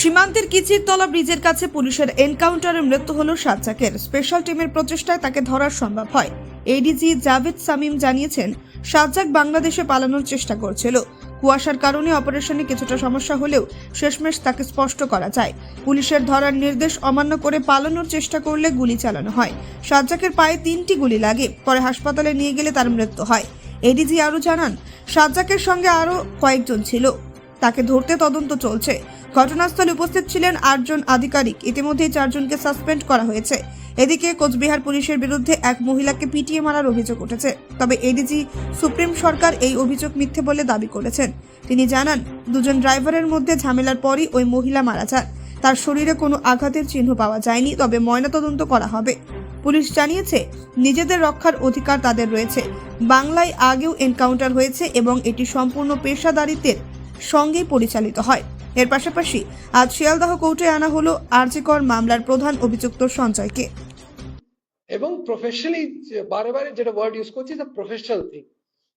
সীমান্তের কিচিরতলা ব্রিজের কাছে পুলিশের এনকাউন্টারে মৃত্যু হল সাজ্জাকের স্পেশাল টিমের প্রচেষ্টায় তাকে ধরা সম্ভব হয়। এডিজি জাভেদ সামিম জানিয়েছেন সাজ্জাক বাংলাদেশে পালানোর চেষ্টা করছিল। কুয়াশার কারণে অপারেশনে কিছুটা সমস্যা হলেও শেষমেশ তাকে স্পষ্ট করা যায়। পুলিশের ধরার নির্দেশ অমান্য করে পালানোর চেষ্টা করলে গুলি চালানো হয়। সাজ্জাকের পায়ে তিনটি গুলি লাগে, পরে হাসপাতালে নিয়ে গেলে তার মৃত্যু হয়। এডিজি আরও জানান সাজ্জাকের সঙ্গে আরও কয়েকজন ছিল। তাকে ধরতে তদন্ত চলছে। ঘটনাস্থলে উপস্থিত ছিলেন আটজন আধিকারিক। ইতিমধ্যেই চারজনকে সাসপেন্ড করা হয়েছে। এদিকে কোচবিহার পুলিশের বিরুদ্ধে এক মহিলাকে পিটিয়ে মারার অভিযোগ উঠেছে। তবে এডিজি সুপ্রিম সরকার এই অভিযোগ মিথ্যে বলে দাবি করেছেন। তিনি জানান, দুজন ড্রাইভারের মধ্যে ঝামেলার পরই ওই মহিলা মারা যান। তার শরীরে কোনো আঘাতের চিহ্ন পাওয়া যায়নি, তবে ময়নাতদন্ত করা হবে। পুলিশ জানিয়েছে, নিজেদের রক্ষার অধিকার তাদের রয়েছে। বাংলায় আগেও এনকাউন্টার হয়েছে এবং এটি সম্পূর্ণ পেশাদারিত্বের সঙ্গেই পরিচালিত হয়। এর পাশাপাশি আজ শিয়ালদহ কোর্টে আনা হলো আরজিকর মামলার প্রধান অভিযুক্ত সঞ্জয়কে। এবং প্রফেশনালি বারে বারে যেটা ওয়ার্ড ইউজ করছি professional thing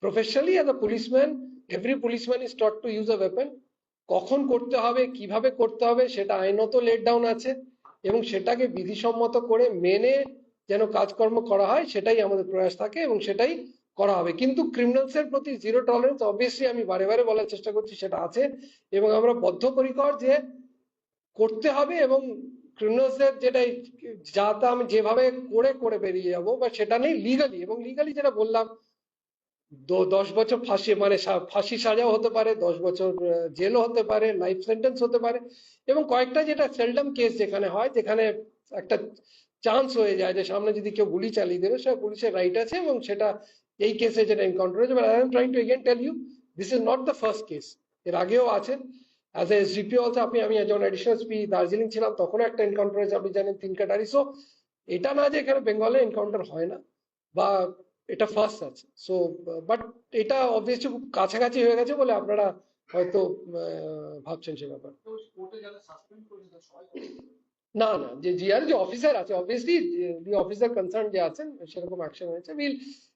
professionally as a policeman every policeman is taught to use a weapon কখন করতে হবে, কীভাবে করতে হবে, সেটা আইনত লেট ডাউন আছে। এবং সেটাকে বিধিসম্মত করে মেনে যেন কাজকর্ম করা হয়, সেটাই আমাদের প্রয়াস থাকে এবং সেটাই করা হবে। কিন্তু ক্রিমিনালস এর প্রতি জিরো টলারেন্স অবভিয়াসলি আমি বারে বারে বলার চেষ্টা করছি, সেটা আছে। এবং আমরা বদ্ধপরিকর যে করতে হবে এবং ক্রিমিনালস এর যেটা যাতে আমি যেভাবে করে করে বেরিয়ে যাব, বা সেটা নেই লিগালি এবং লিগালি যেটা বললাম দশ বছর ফাঁসি মানে সা- ফাঁসি সাজাও হতে পারে, দশ বছর জেলও হতে পারে লাইফ সেন্টেন্স হতে পারে। এবং কয়েকটা যেটা সেলডম কেস যেখানে হয়, যেখানে একটা চান্স হয়ে যায় যে সামনে যদি কেউ গুলি চালিয়ে দেবে সেটা পুলিশের রাইট আছে এবং সেটা এই কেসে যেটা এনকাউন্টার হয়েছে but I am trying to again tell you this is not the first case এর আগেও আছে অ্যাজ এ এসডিপি অলসো আপনি, আমি যখন অ্যাডিশনাল এসপি দার্জিলিং ছিলাম তখনও একটা এনকাউন্টার হয়েছে, আপনি জানেন, তিন কাটারি। সো এটা না যে এখানে বেঙ্গলে এনকাউন্টার হয় না, বা এটা ফার্স্ট আছে সো বাট এটা অবভিয়াসলি খুব কাছাকাছি হয়ে গেছে বলে আপনারা হয়তো ভাবছেন সে ব্যাপার। না না, যে জিআর যে অফিসার আছে অবভিয়াসলি দি অফিসার কনসার্ন যে আছেন, সেরকম অ্যাকশন হয়েছে। উইল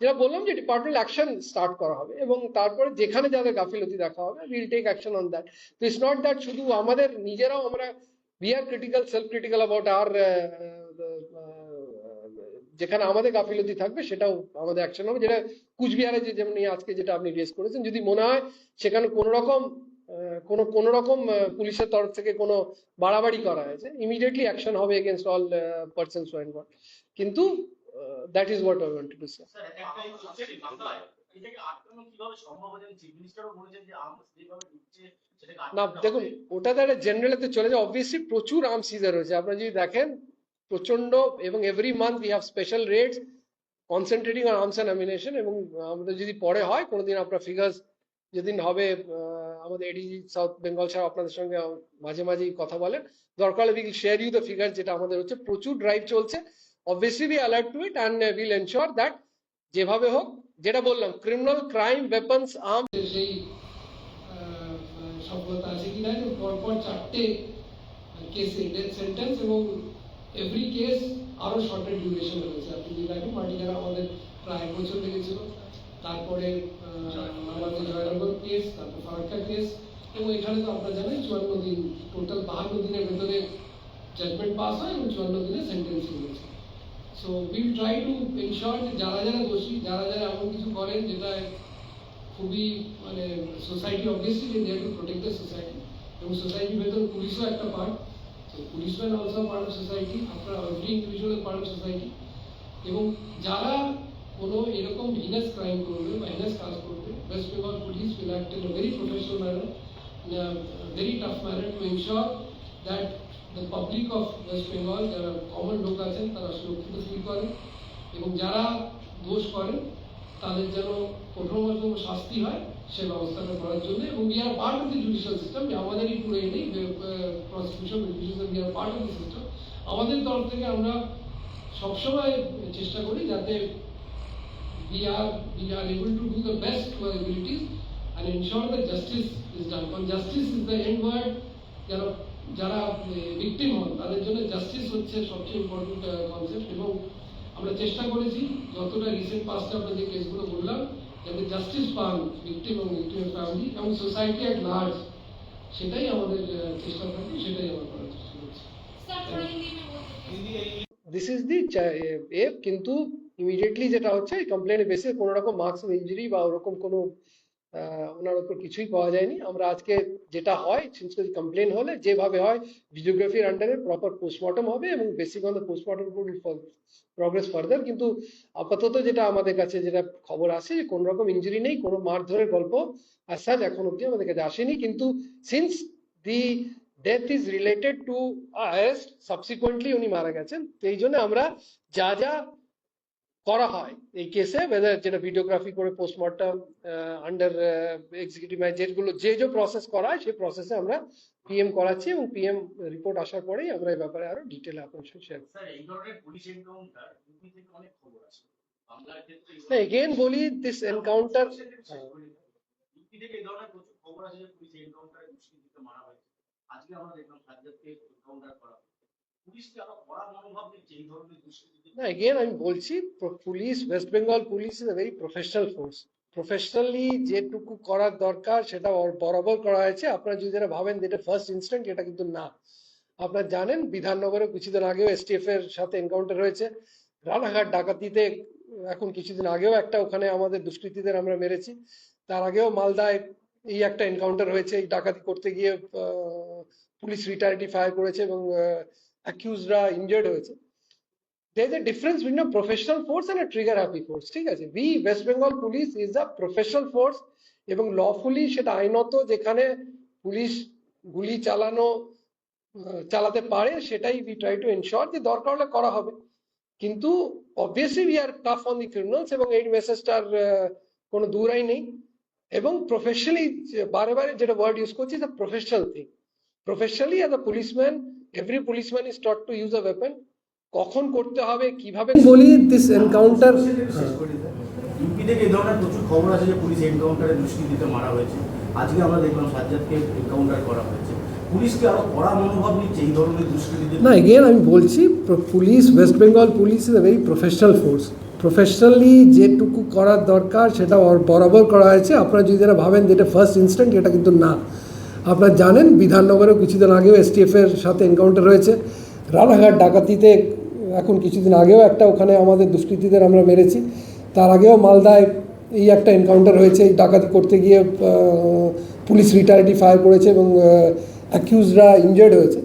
যেটা বললাম যে ডিপার্টমেন্ট অ্যাকশন স্টার্ট করা হবে এবং তারপরে যেখানে যাদের গাফিলতি দেখা হবে will take action on that তো ইটস নট দ্যাট শুধু আমাদের নিজেরাও আমরা we are critical self critical about আর যেখানে আমাদের গাফিলতি থাকবে, সেটাও আমাদের অ্যাকশন হবে। যেটা কুচবিহারে যে যেমন আজকে যেটা আপনি রেস করেছেন, যদি মনে হয় সেখানে কোনো রকম কোনো কোনো রকম পুলিশের তরফ থেকে কোনো বাড়াবাড়ি করা হয়েছে। ইমিডিয়েটলি অ্যাকশন হবে এগেনস্ট অল পার্সনস ওয়েন কিন্তু that is what I want to say না দেখুন। ওটা তো একটা জেনারেলে চলে যায়। অবভিয়াসলি প্রচুর আর্ম সিজার হয়েছে। আপনারা যদি দেখেন প্রচণ্ড এবং every month we have special raids concentrating on arms and ammunition এবং আমাদের যদি পরে হয় কোনোদিন আপনার ফিগার্স যেদিন হবে আমাদের এডিজি সাউথ বেঙ্গল সাহেব আপনাদের সঙ্গে মাঝে মাঝেই কথা বলেন। দরকার will share you the figure যেটা আমাদের হচ্ছে। প্রচুর ড্রাইভ চলছে। Obviously we alert to it and will ensure that যেভাবে হোক, যেটা বললাম ক্রিমিনাল ক্রাইম ওয়েপন্স আর্ম সেই সফলতা আছে কিনা যে পরপর চারটে কেসে সেন্টেন্স এবং এভরি কেস আরও শর্টের ডিউরেশন রয়েছে। আপনি যদি দেখেন পার্টিকার আমাদের প্রায় বছর লেগেছিল তারপরে আমাদের জয়নগর কেস তারপর ফারাক্কা কেস এবং এখানে তো আপনারা জানেন চুয়ান্ন দিন টোটাল বাহান্ন দিনের ভেতরে জাজমেন্ট পাস হয় এবং চুয়ান্ন দিনে সেন্টেন্সিং হয়েছে so will try to ensure যে যারা যারা দোষী যারা যারা এমন কিছু করেন যেটা খুবই মানে সোসাইটি অবভিয়াসলি যে they to protect the society এবং সোসাইটির ভেতর পুলিশও একটা পার্ট তো policeman also part of society আপনার every individual part of society এবং যারা কোনো এরকম হিনাস ক্রাইম করবে বা হিনাস কাজ করবে West Bengal police will act in very professional manner very tough manner to ensure that the public of West Bengal যারা কমন লোক আছেন, তারা সুরক্ষিত ফিল করেন এবং যারা দোষ করেন, তাদের যেন কঠোরতম শাস্তি হয়, সে ব্যবস্থাটা করার জন্য এবং we are part of the judicial system আমাদেরই পুরো নেই prosecution judicial we are part of the system আমাদের তরফ থেকে আমরা সবসময় চেষ্টা করি যাতে we are we are able to do the best to our abilities and ensure that justice is done. Because justice is the end word. যারা যারা ভিকটিম হন তাদের জন্য জাস্টিস হচ্ছে সবচেয়ে ইম্পর্টেন্ট কনসেপ্ট এবং আমরা চেষ্টা করেছি যতটা রিসেন্ট পাস্টে আমরা যে কেসগুলো বললাম যাতে জাস্টিস পান ভিকটিম এবং ভিকটিমের ফ্যামিলি এবং সোসাইটি অ্যাট লার্জ সেটাই আমাদের চেষ্টা থাকবে সেটাই আমরা করার চেষ্টা করছি দিস ইজ দি এ কিন্তু ইমিডিয়েটলি যেটা হচ্ছে কমপ্লেন বেসে কোনো রকম মার্কস অফ ইঞ্জুরি বা ওরকম কোনো ওনার উপর কিছুই পাওয়া যায়নি। আমরা আজকে যেটা হয় কমপ্লেন হলে, যেভাবে হয় ভিডিওগ্রাফির আন্ডারে প্রপার পোস্টমর্টম হবে এবং basic on the postmortem progress further কিন্তু আপাতত যেটা আমাদের কাছে যেটা খবর আসে যে কোনো রকম ইঞ্জুরি নেই, কোনো মারধরের গল্প আর সাজ এখন অব্দি আমাদের কাছে আসেনি। কিন্তু since the death is related to arrest subsequently উনি মারা গেছেন। এই জন্য আমরা যা যা করা হয় এই কেসে ওয়েদার যেটা ভিডিওগ্রাফি করে পোস্টমর্টম আন্ডার এক্সিকিউটিভ যেগুলো যে যে প্রসেস করা হয় সেই প্রসেসে আমরা পিএম করাচ্ছি এবং পিএম রিপোর্ট আসার পরেই আমরা এই ব্যাপারে আরও ডিটেল আপনার সঙ্গে শেয়ার স্যার এই ধরনের পুলিশ এনকাউন্টার ইউপি থেকে অনেক খবর আছে। বাংলার ক্ষেত্রে না এগেন বলি দিস এনকাউন্টার ইউপি থেকে এই ধরনের প্রচুর খবর আছে যে পুলিশ এনকাউন্টারে দুষ্কৃতীকে মারা হয়েছে। আজকে আমরা দেখলাম সাজ্জাদকে এনকাউন্টার করা হয়েছে। না এগেন আমি বলছি police West Bengal police is very professional force professionally যেটুকু করার দরকার, সেটা বরাবর করা হয়েছে। আপনারা যদি ভাবেন এটা ফার্স্ট ইনস্ট্যান্ট এটা কিন্তু না। আপনারা জানেন, বিধাননগরে কিছুদিন আগেও এসটিএফ এর সাথে এনকাউন্টার হয়েছে। রানাঘাট, ডাকাতিতে এখন কিছুদিন আগেও একটা ওখানে আমাদের দুষ্কৃতীদের আমরা মেরেছি। তার আগেও মালদায় এই একটা এনকাউন্টার হয়েছে। এই ডাকাতি করতে গিয়ে পুলিশ রিটায়ারিটি ফায়ার করেছে এবং অ্যাকিউজরা লফুলি সেটা আইনত যেখানে পুলিশ গুলি চালানো সেটাই ট্রাই টু এনশোর যে দরকার হলে করা হবে। কিন্তু অবভিয়াসলি আর টাফ অন এবং এই মেসেজটার কোনো দূরাই নেই। এবং প্রফেশনালি বারে বারে যেটা ওয়ার্ড ইউজ করছি professional thing professionally as a policeman every policeman is taught to use a weapon কখন করতে হবে কীভাবে বলি দিস এনকাউন্টার ইউপি থেকে এই ধরনের প্রচুর খবর আছে যে পুলিশ এনকাউন্টারে দুষ্কৃতীকে মারা হয়েছে। আজকে আমরা দেখলাম সাজ্জাদকে এনকাউন্টার করা হয়েছে। পুলিশকে আরও কড়া মনোভাব নিচ্ছে এই ধরনের দুষ্কৃতীদের না এগেন আমি বলছি police West Bengal police is a very professional force professionally যেটুকু করার দরকার সেটা বরাবর করা হয়েছে। আপনারা যদি এটা ভাবেন যে এটা ফার্স্ট ইনস্ট্যান্ট এটা কিন্তু না। আপনারা জানেন বিধাননগরে কিছুদিন আগেও এসটিএফ এর সাথে এনকাউন্টার হয়েছে। রানাঘাট ডাকাতিতে এখন কিছুদিন আগেও একটা ওখানে আমাদের দুষ্কৃতীদের আমরা মেরেছি। তার আগেও মালদায় এই একটা এনকাউন্টার হয়েছে, এই ডাকাতি করতে গিয়ে পুলিশ রিটায়ারিটি ফায়ার করেছে এবং অ্যাকিউজরা ইনজার্ড হয়েছে।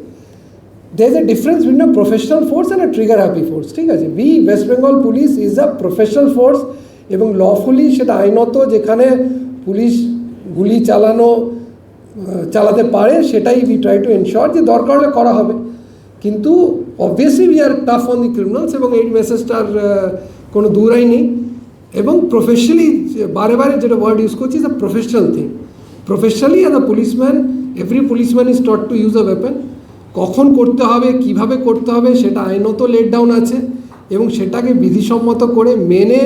There is a difference between professional force and a trigger happy force, ঠিক আছে? Be West Bengal police is a professional force এবং লফুলি সেটা আইনত যেখানে পুলিশ গুলি চালানো চালাতে পারে, সেটাই উই ট্রাই টু এনশোর যে দরকার হলে করা হবে। কিন্তু obviously we are tough on the criminals এবং এই মেসেজটার কোনো দূরাই নেই। এবং প্রফেশনালি বারে বারে যেটা ওয়ার্ড ইউজ করছি the professional thing professionally as a policeman every policeman is taught to use a weapon কখন করতে হবে, কীভাবে করতে হবে, সেটা আইনত লেট ডাউন আছে। এবং সেটাকে বিধিসম্মত করে মেনে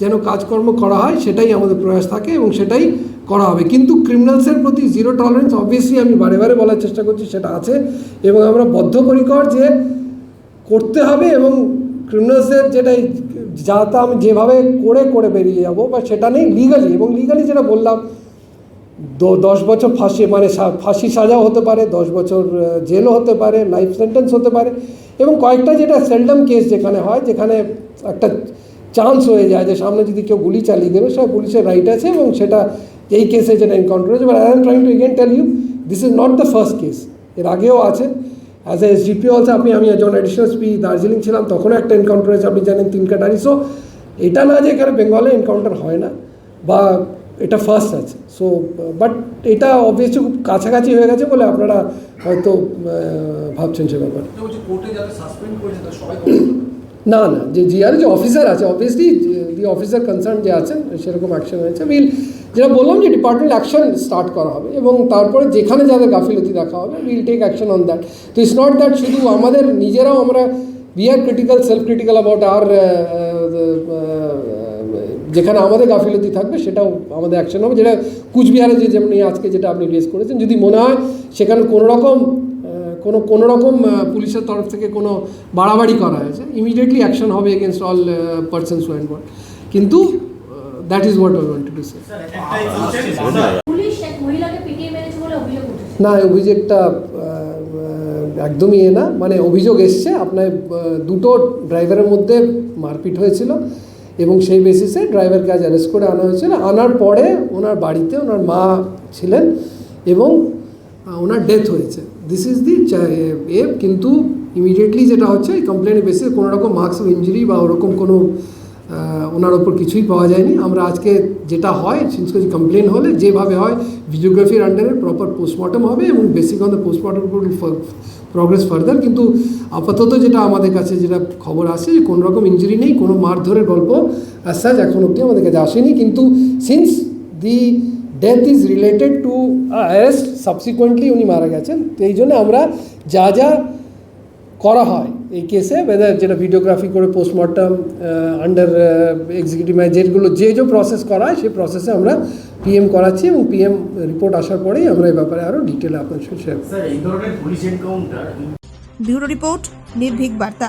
যেন কাজকর্ম করা হয়, সেটাই আমাদের প্রয়াস থাকে এবং সেটাই করা হবে। কিন্তু ক্রিমিনালসের প্রতি জিরো টলারেন্স অবভিয়াসলি আমি বারে বারে বলার চেষ্টা করছি, সেটা আছে। এবং আমরা বদ্ধপরিকর যে করতে হবে এবং ক্রিমিনালসদের যেটা যা তা আমি যেভাবে করে করে বেরিয়ে যাব, বা সেটা নেই লিগালি এবং লিগালি যেটা বললাম দশ বছর ফাঁসি মানে সা- ফাঁসি সাজাও হতে পারে, দশ বছর জেলও হতে পারে লাইফ সেন্টেন্স হতে পারে। এবং কয়েকটা যেটা সেলডম কেস যেখানে হয়, যেখানে একটা চান্স হয়ে যায় যে সামনে যদি কেউ গুলি চালিয়ে দেবে সেটা পুলিশের রাইট আছে এবং সেটা এই কেসে যেটা এনকাউন্টার হয়েছে but I am trying to again tell you this is not the first case এর আগেও আছে। অ্যাজ এ এসডিপি অলসো আপনি আমি যখন অ্যাডিশনাল স্পি দার্জিলিং ছিলাম তখনও একটা এনকাউন্টার হয়েছে আপনি জানেন তিন কাটারি সো এটা না যে এখানে বেঙ্গলে এনকাউন্টার হয় না বা এটা ফার্স্ট আছে। সো বাট এটা অবভিয়াসলি খুব কাছাকাছি হয়ে গেছে বলে আপনারা হয়তো ভাবছেন সে ব্যাপারে। না না যে জিআর যে অফিসার আছে অবভিয়াসলি দি অফিসার কনসার্ন যে আছেন, সেরকম অ্যাকশন হয়েছে। উইল যেটা বললাম যে ডিপার্টমেন্ট অ্যাকশন স্টার্ট করা হবে এবং তারপরে যেখানে যাদের গাফিলতি দেখা হবে will take action on that তো ইটস নট দ্যাট শুধু আমাদের নিজেরাও আমরা we are critical self critical about আর যেখানে আমাদের গাফিলতি থাকবে, সেটাও আমাদের অ্যাকশন হবে। যেটা কুচবিহারে যে যেমন আজকে যেটা আপনি রেজ করেছেন, যদি মনে হয় সেখানে কোনো রকম কোনো কোনো রকম পুলিশের তরফ থেকে কোনো বাড়াবাড়ি করা হয়েছে ইমিডিয়েটলি অ্যাকশন হবে এগেনস্ট অল পার্সনস অ্যান্ড কিন্তু that is what I want to say না এই অভিযোগটা আহ, আহ, একদমই এ না। মানে অভিযোগ এসছে আপনার দুটো ড্রাইভারের মধ্যে মারপিট হয়েছিল এবং সেই বেসিসে ড্রাইভারকে আজ অ্যারেস্ট করে আনা হয়েছিল। আনার পরে ওনার বাড়িতে ওনার মা ছিলেন এবং ওনার ডেথ হয়েছে। দিস ইজ দি এ কিন্তু ইমিডিয়েটলি যেটা হচ্ছে এই কমপ্লেনের বেসিসে কোনো রকম মার্কস অফ ইঞ্জুরি বা ওরকম কোনো ওনার ওপর কিছুই পাওয়া যায়নি। আমরা আজকে যেটা হয় সিন্স কমপ্লেন হলে যেভাবে হয় ভিডিওগ্রাফির আন্ডারে প্রপার পোস্টমর্টম হবে এবং basic on the postmortem progress further কিন্তু আপাতত যেটা আমাদের কাছে যেটা খবর আসে যে কোনো রকম ইঞ্জুরি নেই, কোনো মারধরের গল্প অ্যাসাজ এখন অবধি আমাদের কাছে আসেনি। কিন্তু since the death is related to arrest subsequently উনি মারা গেছেন। তো এই জন্য আমরা যা যা করা হয় এই কেসে ওয়েদার যেটা ভিডিওগ্রাফি করে পোস্টমর্টম আন্ডার এক্সিকিউটিভ ম্যাজেটগুলো যেগুলো যে যে প্রসেস করা হয় সেই প্রসেসে আমরা পিএম করাচ্ছি এবং পিএম রিপোর্ট আসার পরেই আমরা এই ব্যাপারে আরও ডিটেল আপনার সাথে শেয়ার স্যার এই ধরনের ব্যুরো রিপোর্ট নির্ভীক বার্তা।